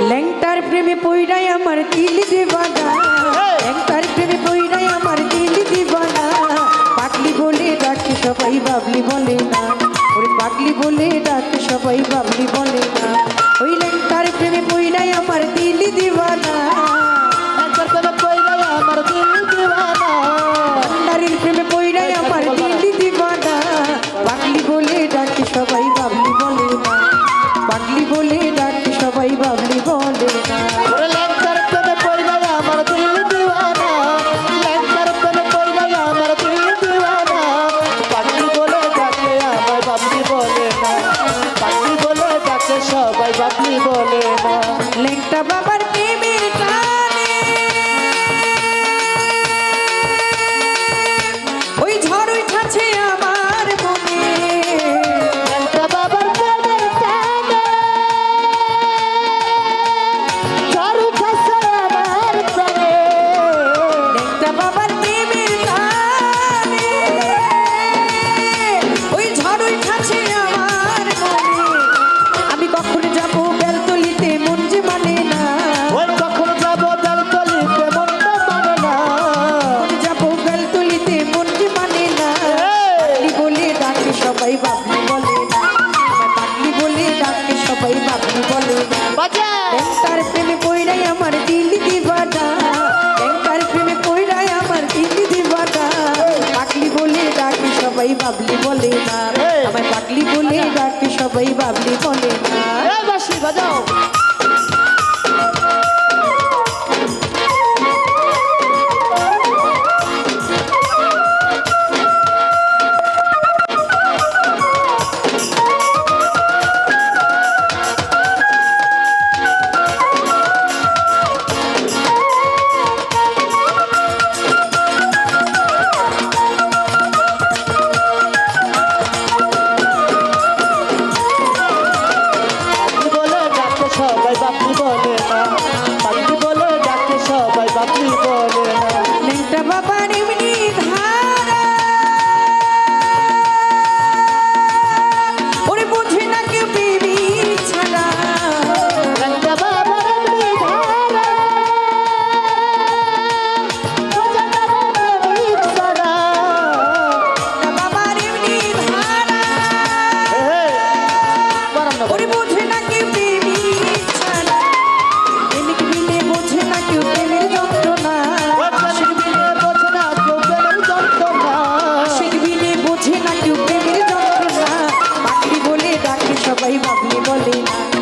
লেংটার প্রেমে পইরাই আমার দিল দিবানা। লেংটার প্রেমে পইরাই আমার দিল দিবানা। পাগলি বলে ডাকে সবাই বাবলি বলে না। ওরে পাগলি বলে ডাকে সবাই বাবলি বলে না। ওই লেংটার প্রেমে পইরাই আমার দিল দিবানা। লেংটার প্রেমে পইরাই আমার দিল দিবানা। সবাই বাপি বলে না। লেংটা বাবা বাজা তার প্রেমে কইরাই আমার দিল্লি দিবাটা। ট্যাঙ্কার প্রেমে কইরাই আমার দিল্লি দিবাটা। পাগলি বলে ডাকি সবাই বাবলি বলে না। আমার পাগলি বলে ডাকি সবাই বাবলি বলে না। বাসি বাজাও। 拜拜. सब वही बाबली बोली ना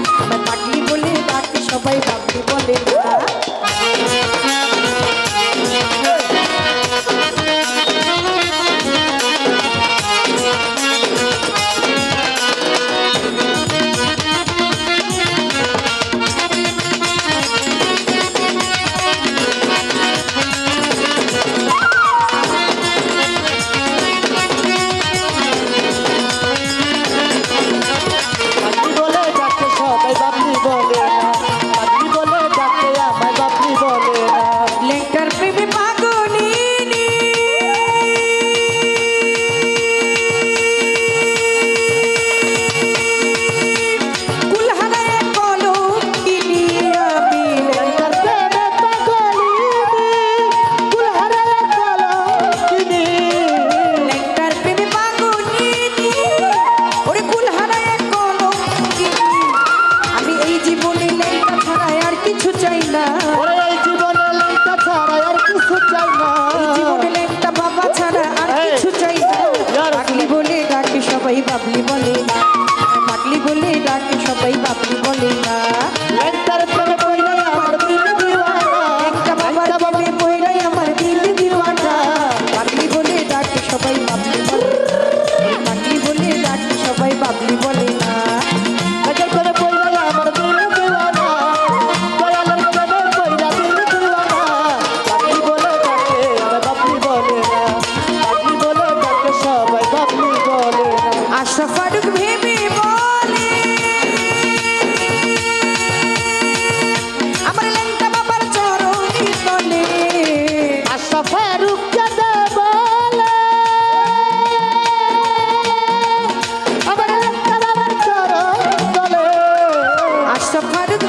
ফারুক দাদা বলে। আমার তারা চরণ চলে আশা ফারুক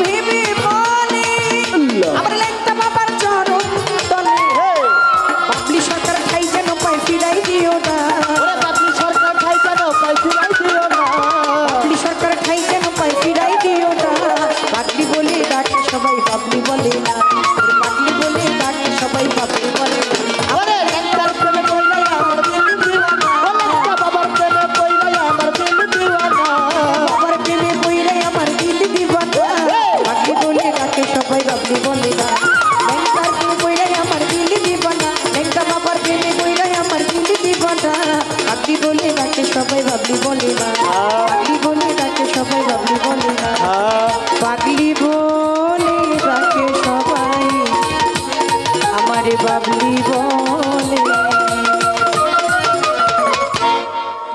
aquí.